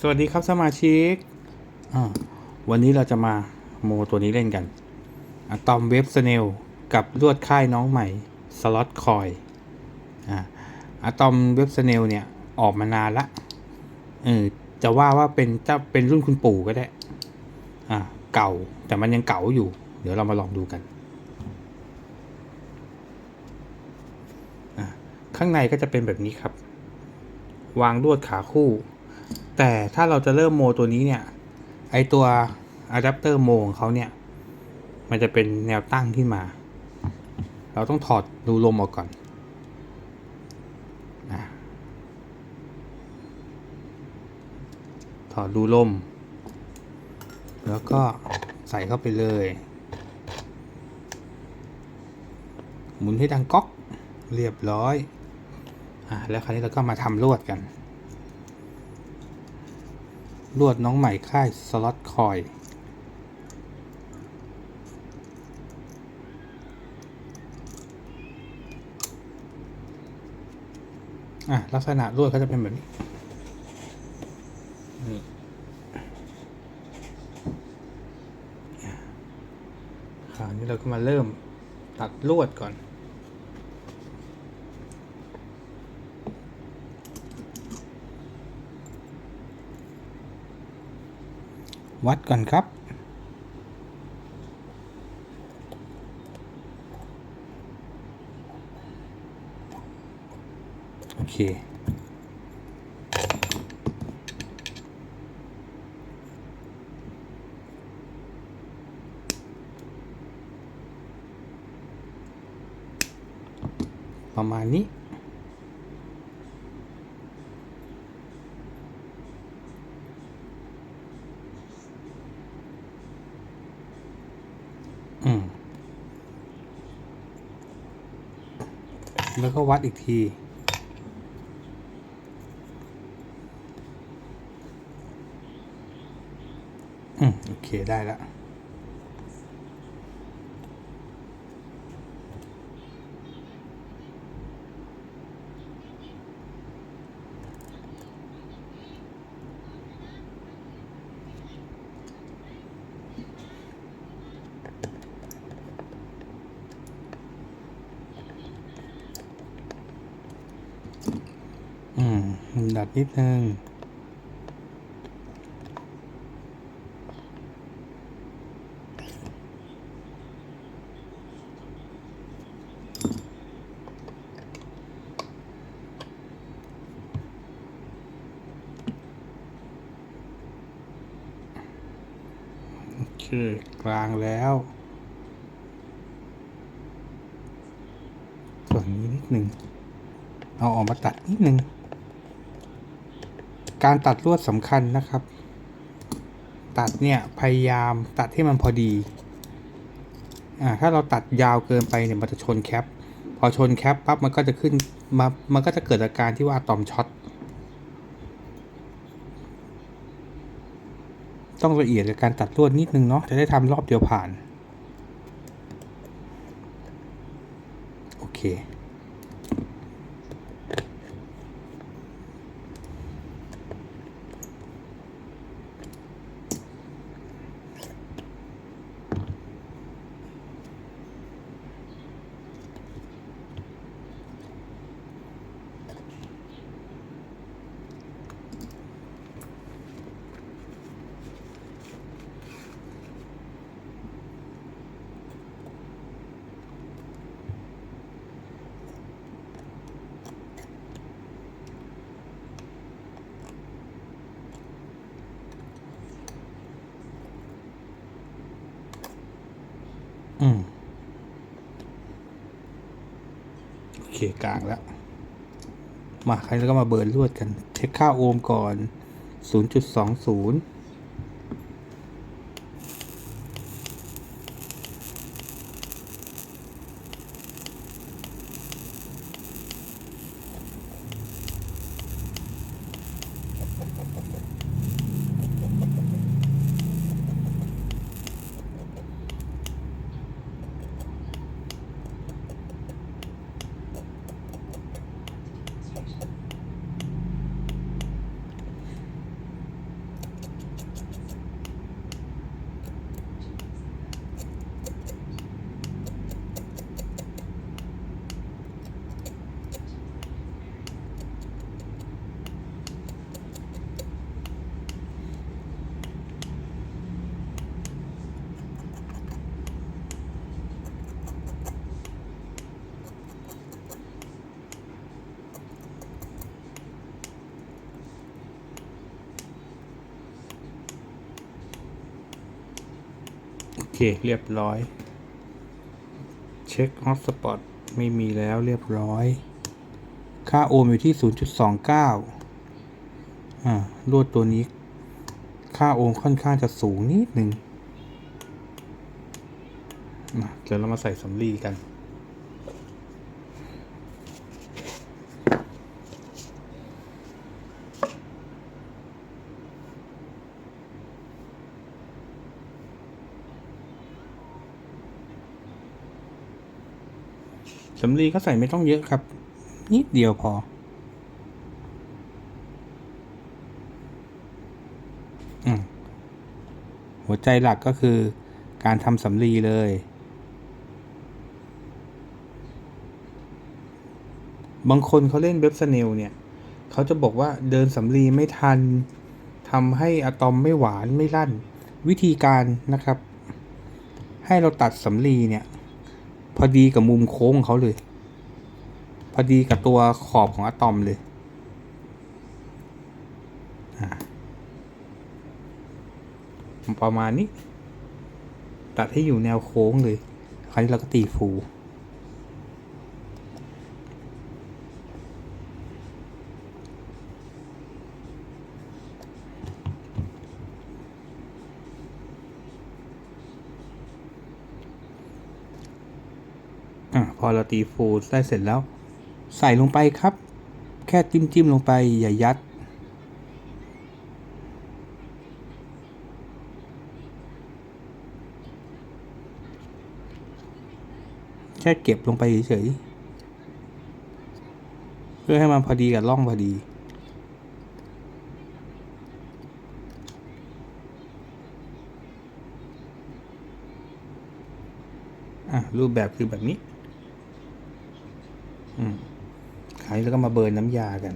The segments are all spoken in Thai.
สวัสดีครับสมาชิกอ่าวันนี้เราจะมาโมตัวนี้เล่นกันอะตอมเว็บสเนลกับลวดค่ายน้องใหม่สล็อตคอยอ่าอะตอมเว็บสเนลเนี่ยออกมานานละเออจะว่าว่าเป็นจะเป็นรุ่นคุณปู่ก็ได้อ่าเก่าแต่มันยังเก่าอยู่ เดี๋ยวเรามาลองดูกันอ่าข้างในก็จะเป็นแบบนี้ครับ วางลวดขาคู่ แต่ถ้าเราจะเริ่มโมตัวนี้เนี่ย ไอตัวอะแดปเตอร์โมของเขาเนี่ย มันจะเป็นแนวตั้งขึ้นมา เราต้องถอดรูลมออกก่อนนะถอดรูลม แล้วก็ใส่เข้าไปเลย หมุนให้ดังก๊อก เรียบร้อยอะแล้วคราวนี้เราก็มาทำลวดกัน ลวดน้องใหม่ค่ายสล็อตคอย อะ ลักษณะลวดเขาจะเป็นแบบนี้นี่คราวนี้เราก็มาเริ่มตัดลวดก่อน วัดก่อนครับ โอเคประมาณนี้ แล้วก็วัดอีกที อืม โอเคได้แล้ว อืม ดัดนิดนึงโอเคกลางแล้ว ส่วนนี้นิดนึงเอาออกมาตัดนิดนึง การตัดลวดสำคัญนะครับ ตัดเนี่ยพยายามตัดให้มันพอดีอ่าถ้าเราตัดยาวเกินไปเนี่ยมันจะชนแคป พอชนแคปปั๊บมันก็จะขึ้นมามันก็จะเกิดอาการที่ว่าอะตอมช็อตต้องละเอียดในการตัดลวดนิดนึงเนาะจะได้ทำรอบเดียวผ่าน โอเค อืม โอเคกลางแล้ว มาใครแล้วก็มาเบิร์นลวดกัน เช็คค่าโอห์มก่อน 0.20 เค เรียบร้อย เช็คฮอตสปอตไม่มีแล้วเรียบร้อย ค่าโอห์มอยู่ที่ 0.29 อ่าลวดตัวนี้ ค่าโอห์มค่อนข้างจะสูงนิดหนึ่งเดี๋ยวเรามาใส่สำลีกัน สำลีก็ใส่ไม่ต้องเยอะครับ นิดเดียวพออหัวใจหลักก็คือการทำสำลีเลย บางคนเขาเล่นเว็บสเนลเนี่ย เขาจะบอกว่าเดินสำลีไม่ทันทำให้อะตอมไม่หวานไม่ลั่น วิธีการนะครับ ให้เราตัดสำลีเนี่ย พอดีกับมุมโค้งเขาเลย พอดีกับตัวขอบของอะตอมเลยประมาณนี้ ตัดให้อยู่แนวโค้งเลย คราวนี้เราก็ตีฟู อะพอเราตีฟูได้เสร็จแล้ว ใส่ลงไปครับ แค่จิ้มจิ้มๆลงไปอย่ายัด แค่เก็บลงไปเฉยๆเพื่อให้มันพอดีกับร่องพอดีอะรูปแบบคือแบบนี้ อืม ขายแล้วก็มาเบิร์นน้ำยากัน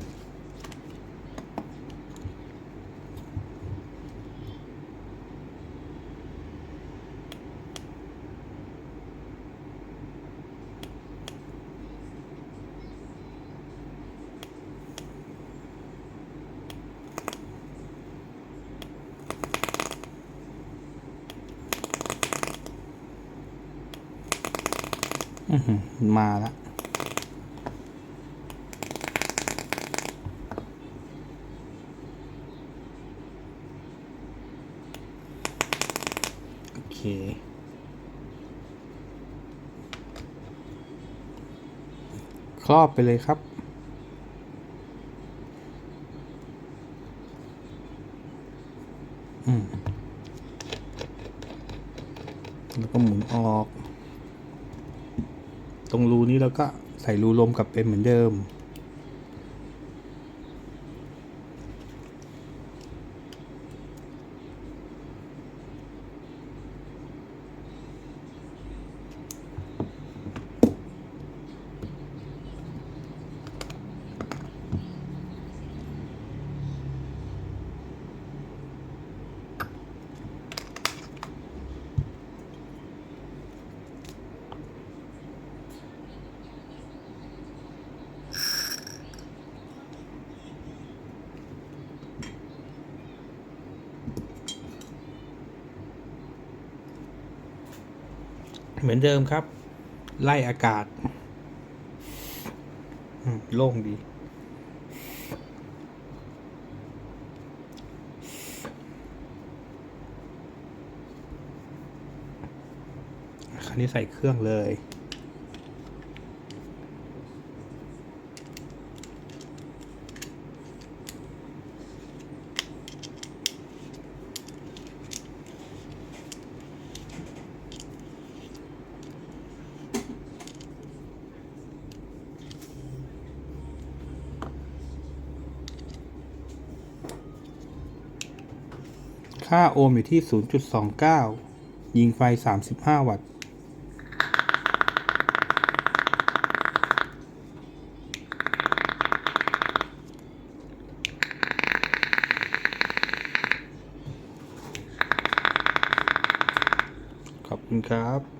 อือหือมาแล้ว เคครอบไปเลยครับ แล้วก็หมุนออก ตรงรูนี้เราก็ใส่รูลมกลับเป็นเหมือนเดิม เหมือนเดิมครับ ไล่อากาศโล่งดี คราวนี้ใส่เครื่องเลย ค่าโอห์มอยู่ที่ 0.29 ยิงไฟ 35 วัตต์ ขอบคุณครับ